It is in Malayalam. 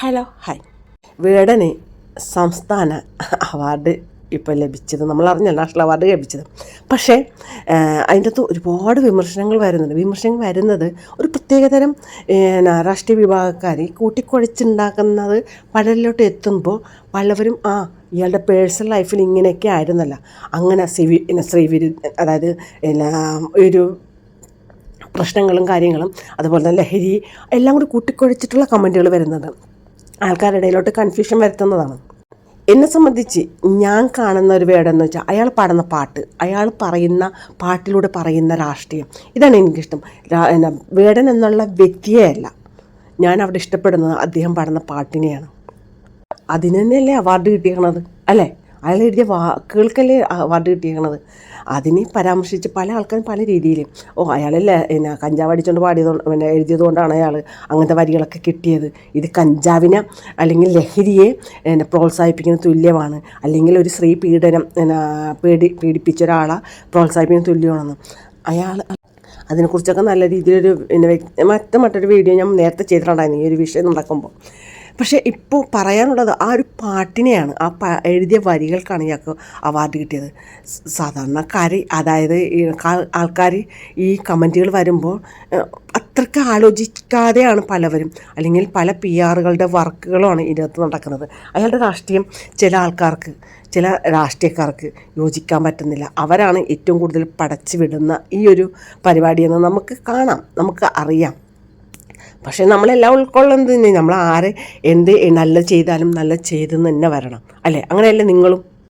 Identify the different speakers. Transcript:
Speaker 1: Hello hi. വീടന് സംസ്ഥാന അവാർഡ് ഇപ്പോൾ ലഭിച്ചത്. നമ്മൾ അറിഞ്ഞ നാഷണൽ അവാർഡ് ലഭിച്ചത്. പക്ഷേ അതിന്റെ അകത്ത് ഒരുപാട് വിമർശനങ്ങൾ വരുന്നുണ്ട്. വിമർശനങ്ങൾ വരുന്നത് ഒരു പ്രത്യേകതരം രാഷ്ട്രീയ വിഭാഗക്കാർ കൂട്ടിക്കുഴച്ചുണ്ടാക്കുന്നത് പലരിലോട്ട് എത്തുമ്പോൾ പലവരും ആ ഇയാളുടെ പേഴ്സണൽ ലൈഫിൽ ഇങ്ങനെയൊക്കെ ആയിരുന്നല്ല. അങ്ങനെ സിവി ശ്രീവിരു അതായത് ഒരു പ്രശ്നങ്ങളും കാര്യങ്ങളും അതുപോലെ തന്നെ ലഹരി എല്ലാം കൂടി കൂട്ടിക്കുഴച്ചിട്ടുള്ള കമന്റുകൾ വരുന്നത് ആൾക്കാരുടെ ഇടയിലോട്ട് കൺഫ്യൂഷൻ വരുത്തുന്നതാണ്. എന്നെ സംബന്ധിച്ച് ഞാൻ കാണുന്ന ഒരു വേടെന്ന് വെച്ചാൽ അയാൾ പാടുന്ന പാട്ട് അയാൾ പറയുന്ന പാട്ടിലൂടെ പറയുന്ന രാഷ്ട്രീയം. ഇതാണ് എനിക്കിഷ്ടം. എന്നാ, വേടൻ എന്നുള്ള വ്യക്തിയെയല്ല ഞാൻ അവിടെ ഇഷ്ടപ്പെടുന്നത് അദ്ദേഹം പാടുന്ന പാട്ടിനെയാണ്. അതിന് തന്നെയല്ലേ അവാർഡ് കിട്ടിയേക്കണത് അല്ലേ? അയാൾ എഴുതിയ വാക്കുകൾക്കല്ലേ അവാർഡ് കിട്ടിയേക്കണത്? അതിനെ പരാമർശിച്ച് പല ആൾക്കാരും പല രീതിയിൽ ഓ അയാളല്ലേ പിന്നെ കഞ്ചാവ് അടിച്ചുകൊണ്ട് പാടിയത് പിന്നെ എഴുതിയത് കൊണ്ടാണ് അയാൾ അങ്ങനത്തെ വരികളൊക്കെ കിട്ടിയത്. ഇത് കഞ്ചാവിനെ അല്ലെങ്കിൽ ലഹരിയെ എന്നെ പ്രോത്സാഹിപ്പിക്കുന്ന തുല്യമാണ്. അല്ലെങ്കിൽ ഒരു സ്ത്രീ പീഡനം എന്നാ പീഡി പീഡിപ്പിച്ച ഒരാളെ പ്രോത്സാഹിപ്പിക്കുന്ന തുല്യമാണെന്ന്. അയാൾ അതിനെക്കുറിച്ചൊക്കെ നല്ല രീതിയിലൊരു പിന്നെ മറ്റു മറ്റൊരു വീഡിയോ ഞാൻ നേരത്തെ ചെയ്തിട്ടുണ്ടായിരുന്നു. ഈ ഒരു വിഷയം നടക്കുമ്പോൾ പക്ഷേ ഇപ്പോൾ പറയാനുള്ളത് ആ ഒരു പാട്ടിനെയാണ് ആ എഴുതിയ വരികൾക്കാണ് ഞങ്ങൾക്ക് അവാർഡ് കിട്ടിയത്. സാധാരണക്കാർ അതായത് ആൾക്കാർ ഈ കമന്റുകൾ വരുമ്പോൾ അത്രയ്ക്ക് ആലോചിക്കാതെയാണ് പലവരും അല്ലെങ്കിൽ പല പി ആറുകളുടെ വർക്കുകളുമാണ് ഇതിനകത്ത് നടക്കുന്നത്. അയാളുടെ രാഷ്ട്രീയം ചില ആൾക്കാർക്ക് ചില രാഷ്ട്രീയക്കാർക്ക് യോജിക്കാൻ പറ്റുന്നില്ല. അവരാണ് ഏറ്റവും കൂടുതൽ പടച്ചു വിടുന്ന ഈ ഒരു പരിപാടിയെന്ന് നമുക്ക് കാണാം നമുക്ക് അറിയാം. പക്ഷേ നമ്മളെല്ലാം ഉൾക്കൊള്ളുന്നത് നമ്മൾ ആരെ എന്ത് നല്ല ചെയ്താലും നല്ല ചെയ്തെന്ന് തന്നെ വരണം. അല്ലേ? അങ്ങനെയല്ലേ നിങ്ങളും?